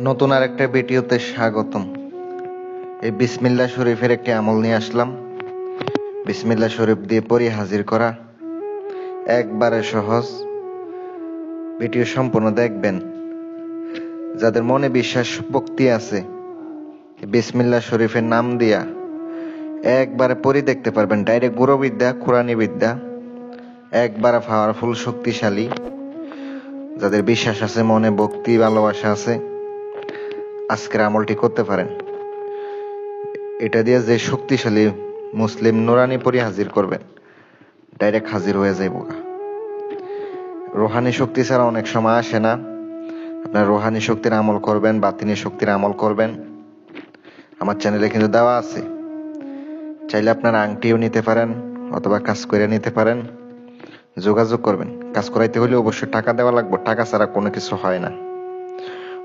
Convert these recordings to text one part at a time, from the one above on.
নতুন আরেকটা ভিডিওতে স্বাগতম। এই বিসমিল্লা শরীফের একটি আমল নিয়ে আসলাম। বিসমিল্লা শরীফ দিয়ে পড়ি হাজির করা। একবারে সহজ। ভিডিও সম্পূর্ণ দেখবেন। যাদের মনে বিশ্বাস ভক্তি আছে বিসমিল্লা শরীফের নাম দিয়া একবারে পড়ি দেখতে পারবেন। ডাইরেক্ট গুরু বিদ্যা কোরআনী বিদ্যা। একবারে পাওয়ারফুল শক্তিশালী। যাদের বিশ্বাস আছে, মনে, ভক্তি, ভালোবাসা আছে আজকের আমলটি করতে পারেন। এটা দিয়ে যে শক্তিশালী মুসলিম নোরানি পরি হাজির করবেন, ডাইরেক্ট হাজির হয়ে যাইব। রোহানি শক্তি ছাড়া অনেক সময় আসে না। আপনার রোহানি শক্তির আমল করবেন, বাতিনি শক্তির আমল করবেন। আমার চ্যানেলে কিন্তু দেওয়া আছে। চাইলে আপনার আংটিও নিতে পারেন অথবা কাজ করে নিতে পারেন। যোগাযোগ করবেন। কাজ করাইতে হলে অবশ্যই টাকা দেওয়া লাগবে। টাকা ছাড়া কোনো কিছু হয় না।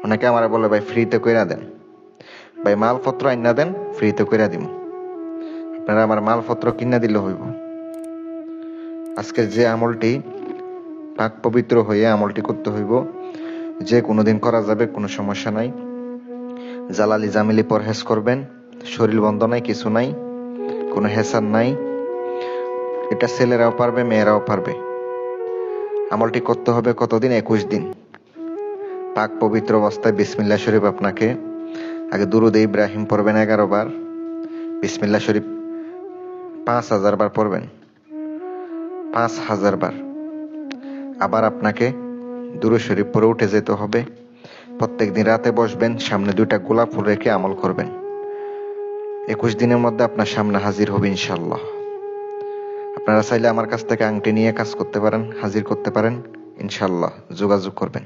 অনেকে আমার বলে, ভাই ফ্রিতে কইরা দেন। ভাই, মালপত্র আইনা দেন ফ্রিতে কইরা দিম। আপনারা আমার মালপত্র কিনা দিলে হইব। আজকে যে আমলটি পাক পবিত্র হয়ে আমলটি করতে হইব, যে কোনোদিন করা যাবে, কোনো সমস্যা নাই। জালালি জামিলি পরহেজ করবেন, শরীর বন্ধ নাই, কিছু নাই, কোনো হেসার নাই। এটা ছেলেরাও পারবে, মেয়েরাও পারবে। আমলটি করতে হবে কতদিন? একুশ দিন। পাক পবিত্র অবস্থায় বিসমিল্লা শরীফ আপনাকে আগে দুরুদ ইব্রাহিম পড়বেন এগারো বার। বিসমিল্লা শরীফ পাঁচ হাজার বার পড়বেন। পাঁচ হাজার বার। আবার আপনাকে দুরু শরীফ পরে উঠে যেতে হবে। প্রত্যেক দিন রাতে বসবেন, সামনে দুইটা গোলাপ ফুল রেখে আমল করবেন। একুশ দিনের মধ্যে আপনার সামনে হাজির হবে ইনশাল্লাহ আপনারা চাইলে আমার কাছ থেকে আংটি নিয়ে কাজ করতে পারেন, হাজির করতে পারেন ইনশাল্লাহ যোগাযোগ করবেন।